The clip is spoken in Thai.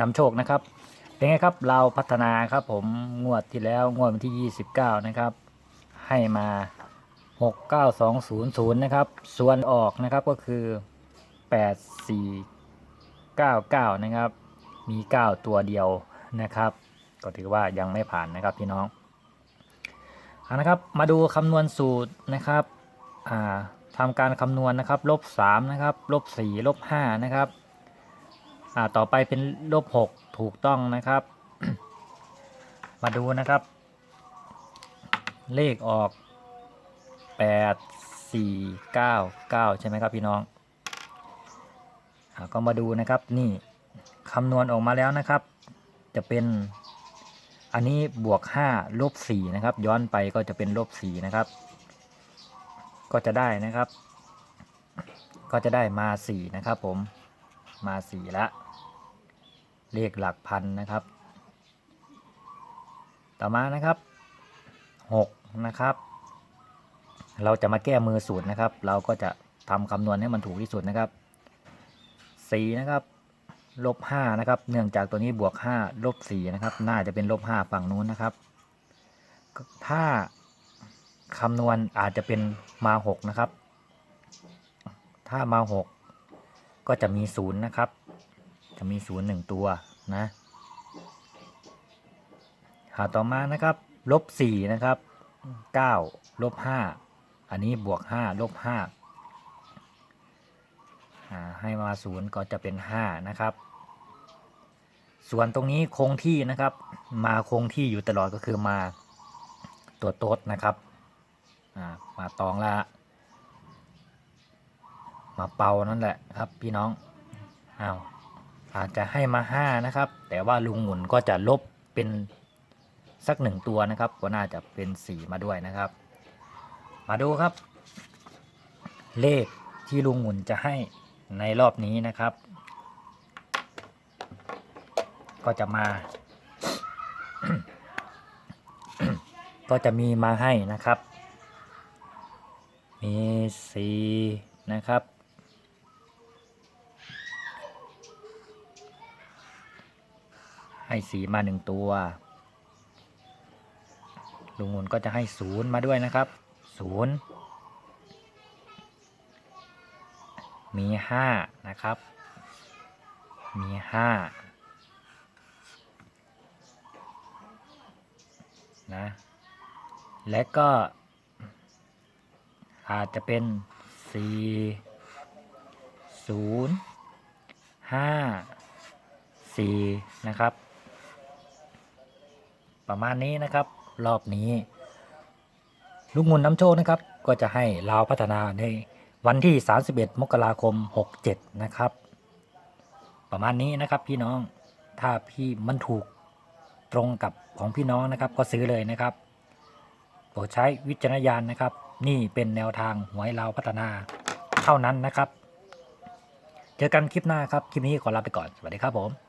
นำโชคนะครับ เป็นไงครับเราพัฒนาครับผมงวดที่แล้วงวดวันที่ 29 นะครับ ให้มา 69200 นะครับ ส่วนออกนะครับก็คือ 8499 นะครับ มี 9 ตัวเดียวนะครับ ก็ถือว่ายังไม่ผ่านนะครับพี่น้องอานะครับมาดูคำนวณสูตรนะครับทำการคำนวณนะครับลบ3นะครับลบ4ลบ5นะครับ อ่าต่อไปเป็นลบ6ถูกต้องนะครับ มาดูนะครับ เลขออก8 4 9 9ใช่ไหมครับพี่น้องอาก็มาดูนะครับนี่คำนวณออกมาแล้วนะครับ จะเป็นอันนี้บวก5ลบ4นะครับ ย้อนไปก็จะเป็นลบ4นะครับ ก็จะได้นะครับ ก็จะได้มา4นะครับผมมา4ละ เลขหลักพันนะครับ ต่อมานะครับ6นะครับ เราจะมาแก้มือสูตรนะครับ เราก็จะทำคำนวณให้มันถูกที่สุดนะครับ4นะครับลบ5นะครับ เนื่องจากตัวนี้บวก5ลบ4นะครับ น่าจะเป็นลบ5ฝั่งนู้นนะครับ ถ้าคำนวณอาจจะเป็นมา6นะครับ ถ้ามา 6 ก็จะมี 0 นะครับ จะมี0 1ตัวนะหาต่อมานะครับลบ4นะครับ9ลบ5อันนี้บวก5ลบ5อ่าให้มา0ก็จะเป็น5นะครับ ส่วนตรงนี้คงที่นะครับ มาคงที่อยู่ตลอดก็คือมาตัวโต๊ดนะครับมาตองละมาเป่านั่นแหละครับพี่น้องอ้าว อาจจะให้มา 5 นะครับ แต่ว่าลุงหมุนก็จะลบเป็นสักหนึ่งตัวนะครับ ก็น่าจะเป็น 4 มาด้วยนะครับ มาดูครับ เลขที่ลุงหมุนจะให้ในรอบนี้นะครับ ก็จะมา ก็จะมีมาให้นะครับ มีสีนะครับ ให้สีมาหนึ่งตัวลุงหมุนก็จะให้ศูนย์มาด้วยนะครับศูนย์มีห้านะครับ มีห้านะ และก็อาจจะเป็นสี่ศูนย์ห้าสี่นะครับ ประมาณนี้นะครับ รอบนี้ลูกมุนน้ำโชคนะครับ ก็จะให้ลาวพัฒนาในวันที่ 31 มกราคม 67 นะครับ ประมาณนี้นะครับพี่น้องถ้าพี่มันถูกตรงกับของพี่น้องนะครับ ก็ซื้อเลยนะครับโปรดใช้วิจารณญาณนะครับ นี่เป็นแนวทางหวยลาวพัฒนาเท่านั้นนะครับ เจอกันคลิปหน้าครับ คลิปนี้ขอลาไปก่อน สวัสดีครับผม